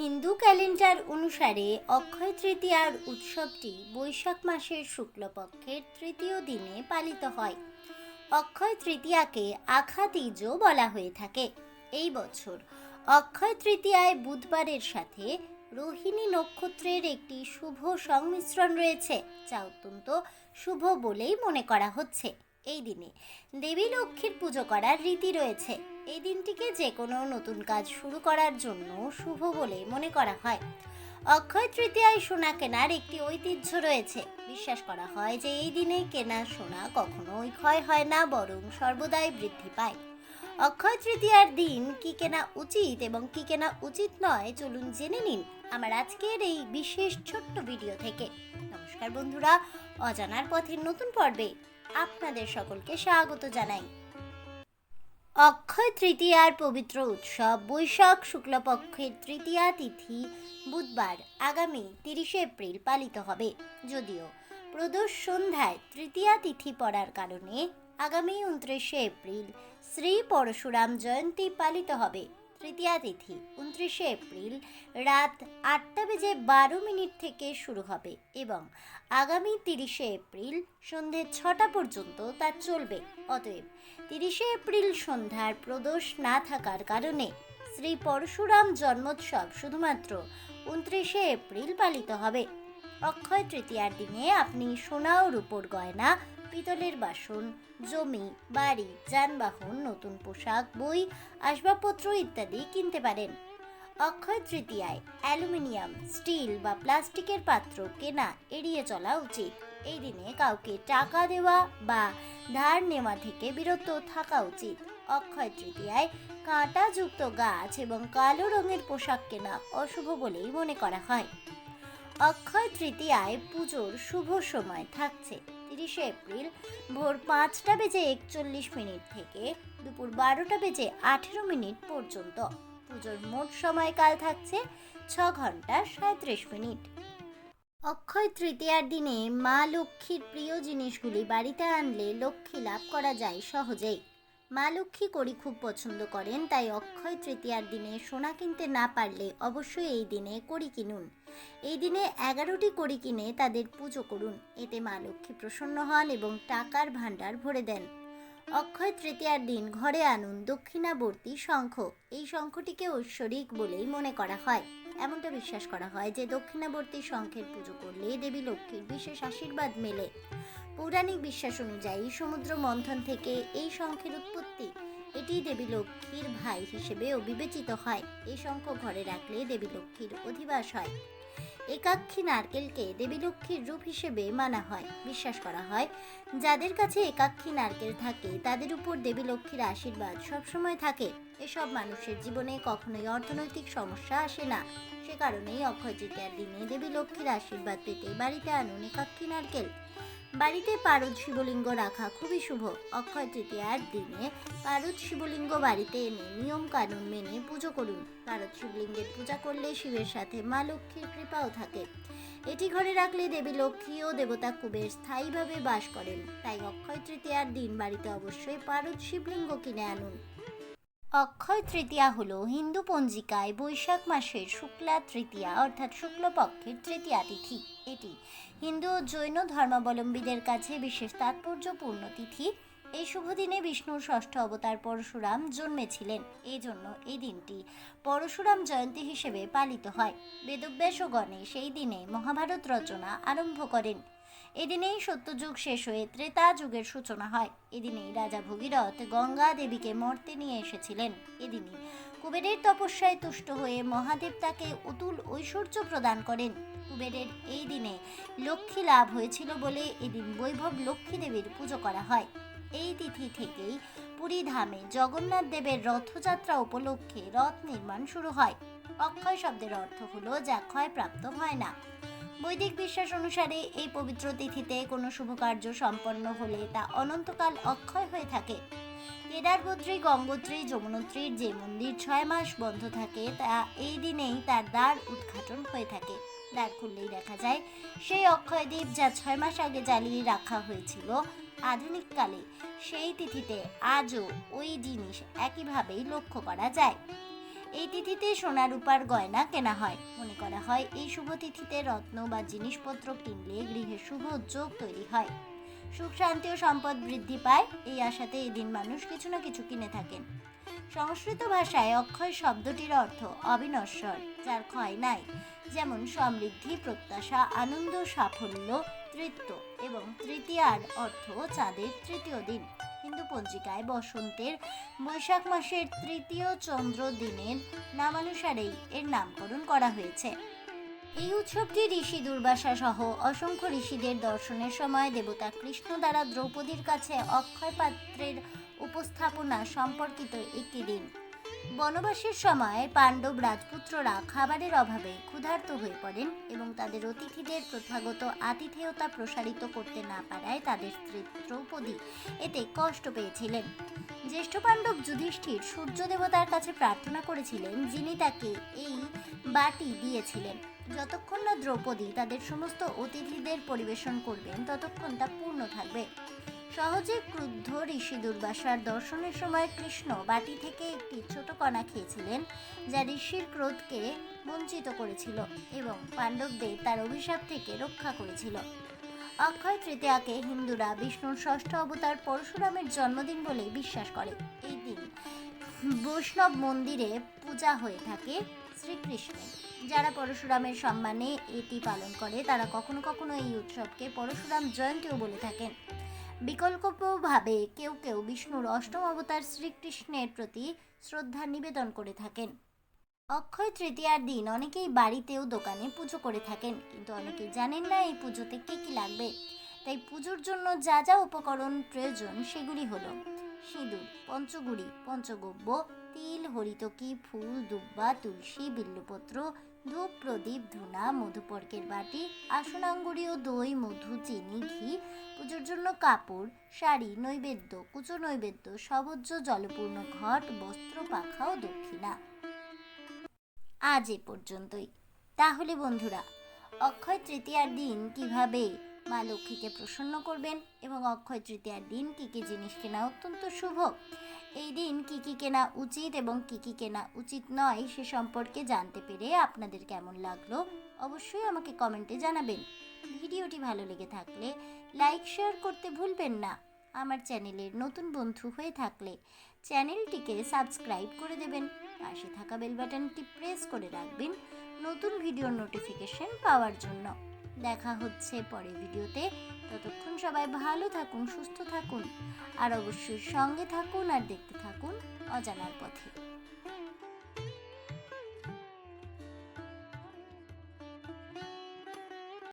Hindu calendar অনুসারে অক্ষয় তৃতীয়ার উৎসবটি বৈশাখ মাসের শুক্লপক্ষের তৃতীয় দিনে পালিত হয়। অক্ষয় তৃতীয়াকে আখা তীজও বলা হয়ে থাকে। এই বছর অক্ষয় তৃতীয়ায় বুধবারের সাথে রোহিণী নক্ষত্রের একটি শুভ সংমিশ্রণ রয়েছে, যা অত্যন্ত শুভ বলেই মনে করা হচ্ছে। এই দিনে। দেবী লক্ষ্মীর পুজো করার রীতি রয়েছে। এই দিনটিকে যে কোনো নতুন কাজ শুরু করার জন্য শুভ বলে মনে করা হয়। অক্ষয় তৃতীয়ায় সোনা কেনার একটি ঐতিহ্য রয়েছে। বিশ্বাস করা হয় যে এই দিনে কেনা সোনা কখনোই ক্ষয় হয় না, বরং সর্বদাই বৃদ্ধি পায়। অক্ষয় তৃতীয়ার দিন কি কেনা উচিত এবং কি কেনা উচিত নয়, চলুন জেনে নিন আমার আজকের এই বিশেষ ছোট্ট ভিডিও থেকে। নমস্কার বন্ধুরা, অজানার পথের নতুন পর্বে আপনাদের সকলকে স্বাগত জানাই। অক্ষয় তৃতীয়ার পবিত্র উৎসব বৈশাখ শুক্লপক্ষের তৃতীয়া তিথি বুধবার আগামী তিরিশে এপ্রিল পালিত হবে। যদিও প্রদোষ সন্ধ্যায় তৃতীয়া তিথি পড়ার কারণে আগামী উনত্রিশে এপ্রিল শ্রী পরশুরাম জয়ন্তী পালিত হবে। তৃতীয়া তিথি, উনত্রিশে এপ্রিল, রাত আটটা বেজে বারো মিনিট থেকে শুরু হবে এবং আগামী তিরিশে এপ্রিল সন্ধে ছটা পর্যন্ত তা চলবে। অতএব তিরিশে এপ্রিল সন্ধ্যার প্রদোষ না থাকার কারণে শ্রী পরশুরাম জন্মোৎসব শুধুমাত্র উনত্রিশে এপ্রিল পালিত হবে। অক্ষয় তৃতীয়ার দিনে আপনি সোনা ও রূপোর গয়না পিতলের বাসন, জমি, বাড়ি, যানবাহন, নতুন পোশাক, বই, আসবাবপত্র ইত্যাদি কিনতে পারেন। অক্ষয় তৃতীয়ায় অ্যালুমিনিয়াম, স্টিল বা প্লাস্টিকের পাত্র কেনা এড়িয়ে চলা উচিত। এই দিনে কাউকে টাকা দেওয়া বা ধার নেওয়া থেকে বিরত থাকা উচিত। অক্ষয় তৃতীয়ায় কাঁটাযুক্ত গাছ এবং কালো রঙের পোশাক কেনা অশুভ বলেই মনে করা হয়। অক্ষয় তৃতীয়ায় পুজোর শুভ সময় থাকছে। তিরিশে এপ্রিল ভোর পাঁচটা বেজে একচল্লিশ মিনিট থেকে দুপুর বারোটা বেজে আঠেরো মিনিট পর্যন্ত। পুজোর মোট সময়কাল থাকছে ছ ঘণ্টা সাঁত্রিশ মিনিট। অক্ষয় তৃতীয়ার দিনে মা লক্ষ্মীর প্রিয় জিনিসগুলি বাড়িতে আনলে লক্ষ্মী লাভ করা যায় সহজেই। মা লক্ষ্মী করি খুব পছন্দ করেন, তাই অক্ষয় তৃতীয়ার দিনে সোনা কিনতে না পারলে অবশ্যই এই দিনে করি কিনুন। এই দিনে এগারোটি করি কিনে তাদের পুজো করুন, এতে মা লক্ষ্মী প্রসন্ন হন এবং টাকার ভাণ্ডার ভরে দেন। অক্ষয় তৃতীয়ার দিন ঘরে আনুন দক্ষিণাবর্তী শঙ্খ। এই শঙ্খটিকে ঐশ্বরিক বলেই মনে করা হয়। এমনটা বিশ্বাস করা হয় যে দক্ষিণাবর্তী শঙ্খের পুজো করলে দেবী লক্ষ্মীর বিশেষ আশীর্বাদ মেলে। পৌরাণিক বিশ্বাস অনুযায়ী সমুদ্র মন্থন থেকে এই শঙ্খের উৎপত্তি। এটি দেবী লক্ষ্মীর ভাই হিসেবেও বিবেচিত হয়। এই শঙ্খ ঘরে রাখলে দেবী লক্ষ্মীর অধিবাস হয়। একাক্ষী নারকেলকে দেবী লক্ষ্মীর রূপ হিসেবে মানা হয়। বিশ্বাস করা হয়, যাদের কাছে একাক্ষী নারকেল থাকে, তাদের উপর দেবী লক্ষ্মীর আশীর্বাদ সবসময় থাকে। এসব মানুষের জীবনে কখনোই অর্থনৈতিক সমস্যা আসে না। সে কারণেই অক্ষয় তৃতীয়ার দিনে দেবী লক্ষ্মীর আশীর্বাদ পেতে বাড়িতে আনুন একাক্ষী নারকেল। বাড়িতে পারদ শিবলিঙ্গ রাখা খুবই শুভ। অক্ষয় তৃতীয়ার দিনে পারদ শিবলিঙ্গ বাড়িতে এনে নিয়ম কানুন মেনে পুজো করুন। পারদ শিবলিঙ্গের পূজা করলে শিবের সাথে মা লক্ষ্মীর কৃপাও থাকে। এটি ঘরে রাখলে দেবী লক্ষ্মী ও দেবতা কুবের স্থায়ীভাবে বাস করেন। তাই অক্ষয় তৃতীয়ার দিন বাড়িতে অবশ্যই পারদ শিবলিঙ্গ কিনে আনুন। অক্ষয় তৃতীয়া হল হিন্দু পঞ্জিকায় বৈশাখ মাসের শুক্লা তৃতীয়া, অর্থাৎ শুক্লপক্ষের তৃতীয়া তিথি। এটি হিন্দু ও জৈন ধর্মাবলম্বীদের কাছে বিশেষ তাৎপর্যপূর্ণ তিথি। এই শুভ দিনে বিষ্ণুর ষষ্ঠ অবতার পরশুরাম জন্মেছিলেন। এই জন্য এই দিনটি পরশুরাম জয়ন্তী হিসেবে পালিত হয়। বেদব্যাস ও গণেশ এই দিনে মহাভারত রচনা আরম্ভ করেন। এদিনেই সত্যযুগ শেষ হয়ে ত্রেতা যুগের সূচনা হয়। এদিনেই রাজা ভগীরথ গঙ্গা দেবীকে মর্তে নিয়ে এসেছিলেন। এদিনই কুবেরের তপস্যায় তুষ্ট হয়ে মহাদেব তাকে অতুল ঐশ্বর্য প্রদান করেন। কুবেরের এই দিনে লক্ষ্মী লাভ হয়েছিল বলে এদিন বৈভব লক্ষ্মী দেবীর পুজো করা হয়। এই তিথি থেকেই পুরী ধামে জগন্নাথ দেবের রথযাত্রা উপলক্ষে রথ নির্মাণ শুরু হয়। অক্ষয় শব্দের অর্থ হলো যা ক্ষয়প্রাপ্ত হয় না। বৈদিক বিশ্বাস অনুসারে এই পবিত্র তিথিতে কোনো শুভ কার্য সম্পন্ন হলে তা অনন্তকাল অক্ষয় হয়ে থাকে। কেদারবদ্রী গঙ্গোত্রী, যমুনোত্রীর যে মন্দির ছয় মাস বন্ধ থাকে, তা এই দিনেই তার দ্বার উদ্ঘাটন হয়ে থাকে। দ্বার খুললেই দেখা যায়, সেই অক্ষয় দ্বীপ যা ছয় মাস আগে জ্বালিয়ে রাখা হয়েছিল আধুনিককালে সেই তিথিতে আজও ওই জিনিস একইভাবেই লক্ষ্য করা যায়। এই তিথিতে সোনা রূপার গয়না কেনা হয়। মনে করা হয় এই শুভ তিথিতে রত্ন বা জিনিসপত্র কিনলে গৃহে শুভ যোগ তৈরি হয়। সুখ, শান্তি ও সম্পদ বৃদ্ধি পায়। এই আশাতে এই দিন মানুষ কিছু না কিছু কিনে থাকেন। সংস্কৃত ভাষায় অক্ষয় শব্দটির অর্থ অবিনশ্বর, যার ক্ষয় নাই। যেমন সমৃদ্ধি, প্রত্যাশা, আনন্দ, সাফল্য তৃত্ব এবং তৃতীয়ার অর্থ চাঁদের তৃতীয় দিন। হিন্দু পঞ্জিকায় বসন্তের বৈশাখ মাসের তৃতীয় চন্দ্র দিনের নামানুসারেই এর নামকরণ করা হয়েছে। এই উৎসবটি ঋষি দুর্বাসা সহ অসংখ্য ঋষিদের দর্শনের সময় দেবতা কৃষ্ণ দ্বারা দ্রৌপদীর কাছে অক্ষয় পাত্রের উপস্থাপনা সম্পর্কিত একটি দিন। বনবাসের সময় পাণ্ডব রাজপুত্ররা খাবারের অভাবে ক্ষুধার্ত হয়ে পড়েন এবং তাদের অতিথিদের প্রথাগত আতিথেয়তা প্রসারিত করতে না পারায় তাদের স্ত্রী দ্রৌপদী এতে কষ্ট পেয়েছিলেন। জ্যেষ্ঠ পাণ্ডব যুধিষ্ঠির সূর্য দেবতার কাছে প্রার্থনা করেছিলেন, যিনি তাকে এই বাটি দিয়েছিলেন। যতক্ষণ না দ্রৌপদী তাদের সমস্ত অতিথিদের পরিবেশন করবেন, ততক্ষণ তা পূর্ণ থাকবে। সহজে ক্রুদ্ধ ঋষি দুর্বাসার দর্শনের সময় কৃষ্ণ বাটি থেকে একটি ছোট কণা খেয়েছিলেন, যা ঋষির ক্রোধকে বঞ্চিত করেছিল এবং পাণ্ডবদের তার অভিশাপ থেকে রক্ষা করেছিল। অক্ষয় তৃতীয়াকে হিন্দুরা বিষ্ণুর ষষ্ঠ অবতার পরশুরামের জন্মদিন বলে বিশ্বাস করে। এই দিন বৈষ্ণব মন্দিরে পূজা হয়ে থাকে শ্রীকৃষ্ণের। যারা পরশুরামের সম্মানে এটি পালন করে, তারা কখনো কখনো এই উৎসবকে পরশুরাম জয়ন্তীও বলে থাকেন। বিকল্পভাবে কেউ কেউ বিষ্ণুর অষ্টম অবতার শ্রীকৃষ্ণের প্রতি শ্রদ্ধা নিবেদন করে থাকেন। অক্ষয় তৃতীয়ার দিন অনেকেই বাড়িতেও দোকানে পুজো করে থাকেন, কিন্তু অনেকেই জানেন না এই পুজোতে কী কী লাগবে। তাই পুজোর জন্য যা যা উপকরণ প্রয়োজন সেগুলি হলো সিঁদুর, পঞ্চগুড়ি পঞ্চগব্য তিল, হরিতকি, ফুল, দুব্বা, তুলসী, বিল্লপত্র ধূপ প্রদীপ ধুনা, মধুপর্কের বাটি আসনাঙ্গুরি ও দই, মধু, চিনি, ঘি, পুজোর জন্য কাপড়, শাড়ি, নৈবেদ্য, কুচো নৈবেদ্য, সবজ্জ জলপূর্ণ ঘট, বস্ত্র, পাখা ও দক্ষিণা। আজ এ পর্যন্তই। তাহলে বন্ধুরা, অক্ষয় তৃতীয়ার দিন কীভাবে মা লক্ষ্মীকে প্রসন্ন করবেন এবং অক্ষয় তৃতীয়ার দিন কী কী জিনিস কেনা অত্যন্ত শুভ? এই দিন কী কী কেনা উচিত এবং কী কী কেনা উচিত নয় সে সম্পর্কে জানতে পেরে আপনাদের কেমন লাগল অবশ্যই আমাকে কমেন্টে জানাবেন। ভিডিওটি ভালো লেগে থাকলে লাইক, শেয়ার করতে ভুলবেন না। আমার চ্যানেলের নতুন বন্ধু হয়ে থাকলে চ্যানেলটিকে সাবস্ক্রাইব করে দেবেন। পাশে থাকা বেল বাটনটি প্রেস করে রাখবেন নতুন ভিডিওর নোটিফিকেশন পাওয়ার জন্য। দেখা হচ্ছে পরে ভিডিওতে। ততক্ষণ সবাই ভালো থাকুন, সুস্থ থাকুন। আর অবশ্যই সঙ্গে থাকুন আর দেখতে থাকুন অজানার পথে।